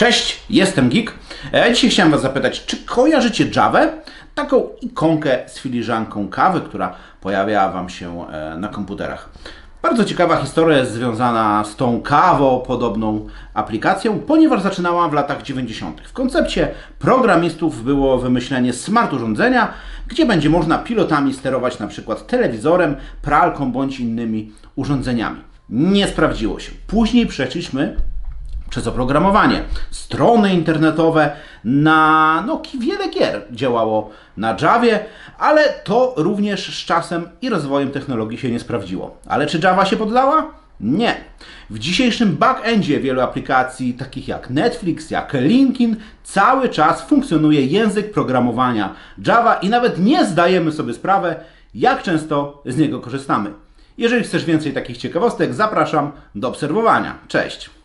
Cześć, jestem Geek. E, Dzisiaj chciałem Was zapytać, czy kojarzycie Javę? Taką ikonkę z filiżanką kawy, która pojawiała Wam się e, na komputerach. Bardzo ciekawa historia jest związana z tą kawą, podobną aplikacją, ponieważ zaczynała w latach 90. W koncepcie programistów było wymyślenie smart urządzenia, gdzie będzie można pilotami sterować przykład telewizorem, pralką bądź innymi urządzeniami. Nie sprawdziło się. Później przeszliśmy przez oprogramowanie. Strony internetowe na no, wiele gier działało na Javie, ale to również z czasem i rozwojem technologii się nie sprawdziło. Ale czy Java się poddała? Nie. W dzisiejszym backendzie wielu aplikacji, takich jak Netflix, jak LinkedIn, cały czas funkcjonuje język programowania Java i nawet nie zdajemy sobie sprawy, jak często z niego korzystamy. Jeżeli chcesz więcej takich ciekawostek, zapraszam do obserwowania. Cześć!